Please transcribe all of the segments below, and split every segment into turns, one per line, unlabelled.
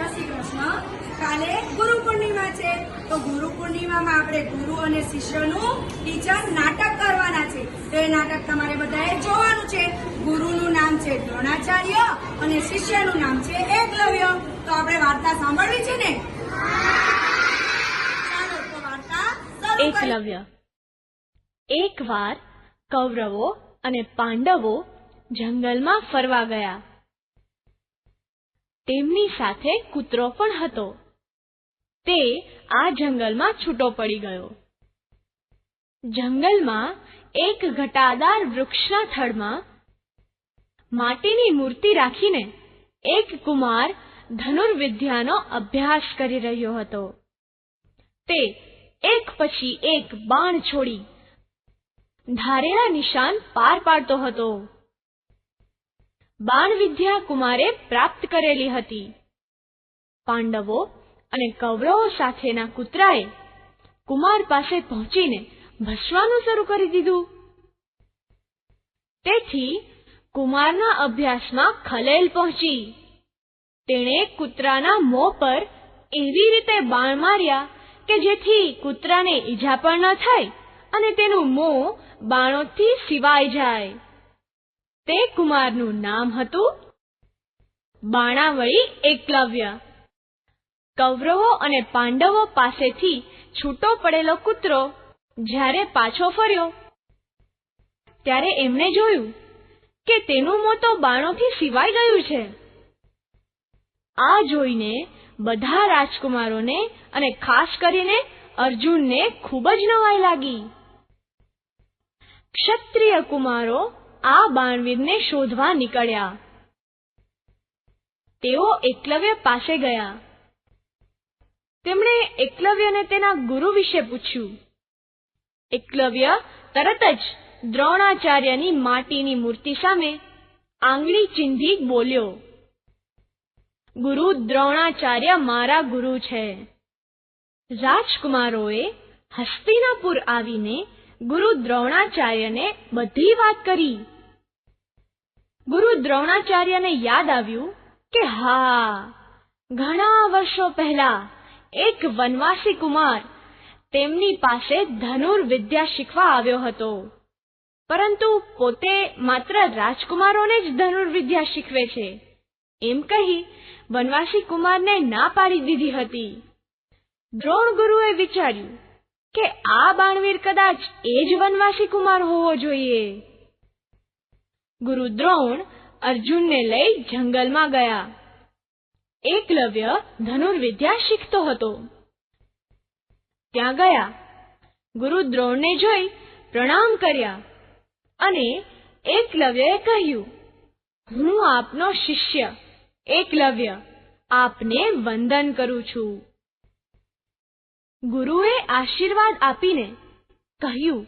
જય શ્રી કૃષ્ણ. કાલે ગુરુ પૂર્ણિમા છે. તો ગુરુ પૂર્ણિમામાં આપણે ગુરુ અને શિષ્યનું ટીચર નાટક કરવાના છે. તો એ નાટક તમારે બધાએ જોવાનું છે. ગુરુનું નામ છે દ્રોણાચાર્ય અને શિષ્યનું નામ છે એકલવ્ય. તો આપણે વાર્તા સાંભળવી છે ને?
એકલવ્ય. એકવાર કૌરવો અને પાંડવો જંગલમાં ફરવા ગયા. તેમની સાથે કૂતરો પણ હતો. તે આ જંગલમાં છૂટો પડી ગયો. જંગલમાં એક ઘટાદાર વૃક્ષના થડમાં માટીની મૂર્તિ રાખીને એક કુમાર ધનુર્વિદ્યાનો અભ્યાસ કરી રહ્યો હતો. તે એક પછી એક બાણ છોડી ધારેલા નિશાન પાર પાડતો હતો. બાણ વિદ્યા કુમારે પ્રાપ્ત કરેલી હતી. પાંડવો અને કૌરવો સાથેના કૂતરાએ કુમાર પાસે પહોંચીને ભસવાનું શરૂ કરી દીધું. તેથી કુમારના અભ્યાસમાં ખલેલ પહોંચી. તેણે કૂતરાના મોં પર એવી રીતે બાણ માર્યા કે જેથી કૂતરાને ઈજા પણ ન થાય અને તેનું મોં બાણોથી સિવાય જાય. તે કુમારનું નામ હતું બાણાવળી એકલવ્ય. કૌરવો અને પાંડવો પાસેથી છૂટો પડેલો કૂતરો જ્યારે પાછો ફર્યો, ત્યારે એમણે જોયું કે તેનું મોં તો બાણોથી સિવાય ગયું છે. આ જોઈને બધા રાજકુમારોને અને ખાસ કરીને અર્જુનને ખૂબ જ નવાઈ લાગી. ક્ષત્રિય કુમારો આ બાણવીરને શોધવા નીકળ્યા. તેઓ એકલવ્ય પાસે ગયા. તેમણે એકલવ્યને તેના ગુરુ વિશે પૂછ્યું. એકલવ્ય તરત જ દ્રોણાચાર્યની માટીની મૂર્તિ સામે આંગળી ચીંધી બોલ્યો, ગુરુ દ્રોણાચાર્ય મારા ગુરુ છે. રાજકુમારોએ હસ્તિનાપુર આવીને ગુરુ દ્રોણાચાર્યને બધી વાત કરી. ગુરુ દ્રોણાચાર્યને યાદ આવ્યું કે હા, ઘણા વર્ષો પહેલા એક વનવાસી કુમાર તેમની પાસે ધનુર્વિદ્યા શીખવા આવ્યો હતો. પરંતુ પોતે માત્ર રાજકુમારોને જ ધનુર્વિદ્યા શીખવે છે. એમ કહી વનવાસી કુમારને ના પાડી દીધી હતી. દ્રોણ ગુરુએ વિચાર્યું કે આ બાણવીર કદાચ એ જ વનવાસી કુમાર હોવો જોઈએ. ગુરુ દ્રોણ અર્જુનને લઈ જંગલમાં ગયા. એકલવ્ય ધનુર્વિદ્યા શીખતો હતો. ત્યાં ગયા. ગુરુ દ્રોણને જોઈ પ્રણામ કર્યા અને એકલવ્યએ કહ્યું, હું આપનો શિષ્ય, એકલવ્ય, આપને વંદન કરું છું. ગુરુએ આશીર્વાદ આપીને કહ્યું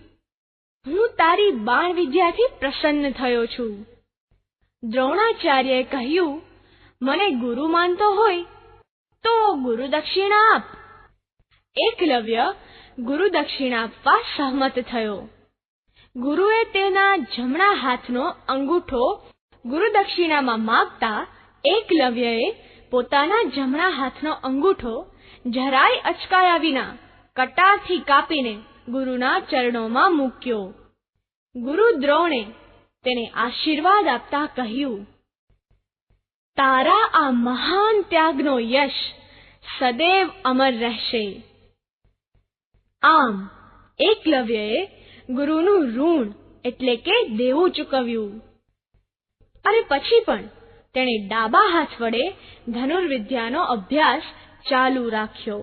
હું તારી બાણ વિદ્યાથી પ્રસન્ન થયો છું. દ્રોણાચાર્યએ કહ્યું, મને ગુરુ માનતો હોય, તો ગુરુ દક્ષિણા આપ. એકલવ્ય ગુરુ દક્ષિણા આપવા સહમત થયો. ગુરુએ તેના જમણા હાથનો અંગૂઠો ગુરુ દક્ષિણામાં માગતા એકલવ્યએ પોતાના જમણા હાથનો અંગૂઠો જરાય અચકાયા વિના કટારથી કાપીને ગુરુના ચરણોમાં મૂક્યો. ગુરુ દ્રોણે તેને આશીર્વાદ આપતા કહ્યું, તારા આ મહાન ત્યાગનો યશ સદૈવ અમર રહેશે. આમ, એકલવ્યએ ગુરુનું ઋણ એટલે કે દેવું ચૂકવ્યું. અને પછી પણ તેણે ડાબા હાથ વડે ધનુર્વિદ્યાનો અભ્યાસ ચાલુ રાખ્યો.